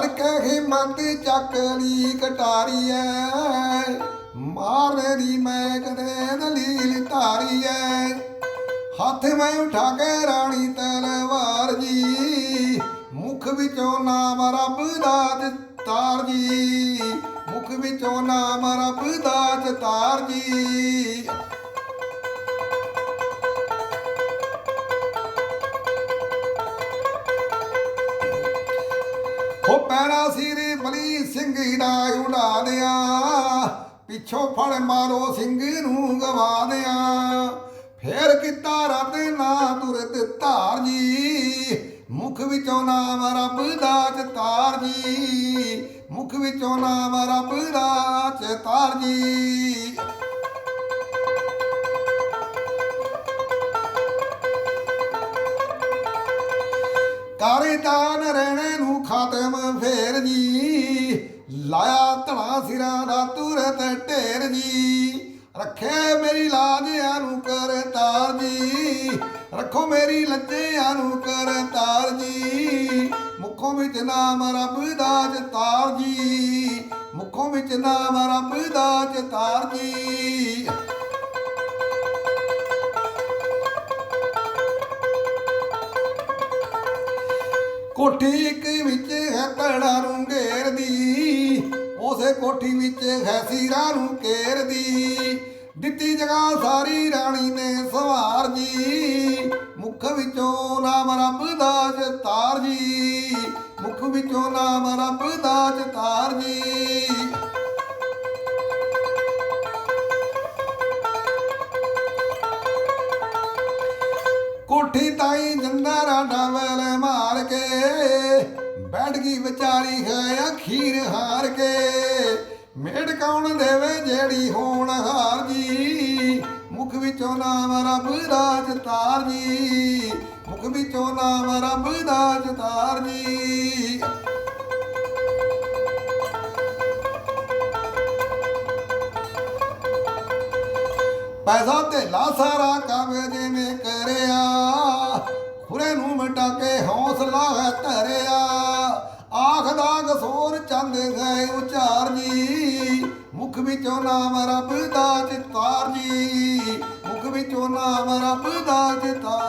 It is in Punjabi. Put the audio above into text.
ਮਤ ਚੱਕਲੀ ਕਟਾਰੀ ਐ ਮਾਰਨੇ ਦੀ ਮੈਂ ਕਦੇ ਦਲੀਲ ਧਾਰੀ ਐ ਹੱਥ ਮੈਂ ਉਠਾ ਕੇ ਰਾਣੀ ਤਲਵਾਰ ਜੀ, ਮੁਖ ਵਿੱਚੋਂ ਨਾਮ ਰੱਬ ਦਾ ਤਾਰ ਜੀ, ਮੁਖ ਵਿੱਚੋਂ ਨਾਮ ਰੱਬ ਦਾ ਤਾਰ ਜੀ। ਹੋ ਪੈਣਾ ਸਿਰ ਬਲੀ ਸਿੰਘ ਦਾ ਉਡਾ ਦਿਆਂ। ਪਿੱਛੋਂ ਫੜ ਮਾਰੋ ਸਿੰਘ ਨੂੰ ਗਵਾ ਦਿਆਂ। ਫੇਰ ਕੀਤਾ ਰੱਬ ਨਾ ਤੁਰਤ ਧਾਰ ਜੀ। ਮੁਖ ਵਿੱਚੋਂ ਨਾਮ ਰੱਬ ਦਾ ਚਤਾਰ ਜੀ। ਮੁਖ ਵਿੱਚੋਂ ਨਾਮ ਰੱਬ ਦਾ ਚਤਾਰ ਜੀ। ਕਾਰੇ ਦਾਨ ਰਹਿਣੇ ਨੂੰ ਖਾਤਮ ਫੇਰ ਜੀ। ਲਾਇਆ ਧੜਾ ਸਿਰਾਂ ਦਾ ਤੁਰਤ ਢੇਰ ਜੀ। ਰੱਖੇ ਮੇਰੀ ਲਾਜਿਆਂ ਨੂੰ ਕਰ ਤਾਰ ਜੀ। ਰੱਖੋ ਮੇਰੀ ਲੱਜਿਆਂ ਨੂੰ ਕਰ ਤਾਰ ਜੀ। ਮੁੱਖੋਂ ਵਿੱਚ ਨਾਮ ਰੱਬ ਦਾ ਜਤਾਰ ਜੀ। ਮੁੱਖੋਂ ਵਿੱਚ ਨਾਮ ਰੱਬ ਦਾ ਜਤਾਰ ਜੀ। ਕੋਠੀ ਇੱਕ ਵਿੱਚ ਹੈ ਤੜਾ ਨੂੰ ਘੇਰਦੀ ਉਸੇ ਕੋਠੀ ਵਿੱਚ ਹੈ ਸੀਰਾ ਨੂੰ ਘੇਰਦੀ ਦਿੱਤੀ ਜਗ੍ਹਾ ਸਾਰੀ ਰਾਣੀ ਨੇ ਸਵਾਰ ਜੀ। ਮੁਖ ਵਿੱਚੋਂ ਨਾਮ ਰੱਬ ਦਾ ਜਤਾਰ ਜੀ। ਮੁਖ ਵਿੱਚੋਂ ਨਾਮ ਰੱਬ ਦਾ ਜਤਾਰ ਜੀ। ਕੋਠੀ ਤਾਈ ਜੰਦਾਰਾ ਡਾਵਲ ਮਾਰ ਕੇ। ਬੈਠ ਗਈ ਵਿਚਾਰੀ ਹੈ ਅਖੀਰ ਹਾਰ ਕੇ। ਮੇੜ ਕੌਣ ਦੇਵੇ ਜਿਹੜੀ ਹੋਣ ਹਾਰ ਜੀ? ਮੁਖ ਵਿੱਚੋਂ ਨਾਮ ਰੱਬ ਦਾ ਜਤਾਰ ਜੀ। ਮੁਖ ਵਿੱਚੋਂ ਨਾਮ ਰੱਬ ਦਾ ਜਤਾਰ ਜੀ। ਪੈਸਾ ਧੇਲਾ ਸਾਰਾ ਕਬਜ਼ੇ ਜਿਵੇਂ ਕਰਿਆ। ਨੂੰ ਮਿਟਾ ਕੇ ਹੌਸਲਾ ਹੈ ਧਰਿਆ। ਆਖਦਾ ਗਸੋਰ ਚੰਦ ਗਏ ਉਚਾਰ ਜੀ। ਮੁਖ ਵਿੱਚੋਂ ਨਾਮ ਰੱਬ ਦਾ ਚਿਤਾਰ ਜੀ। ਮੁਖ ਵਿੱਚੋਂ ਨਾਮ ਰੱਬ ਦਾ ਚਿਤਾਰ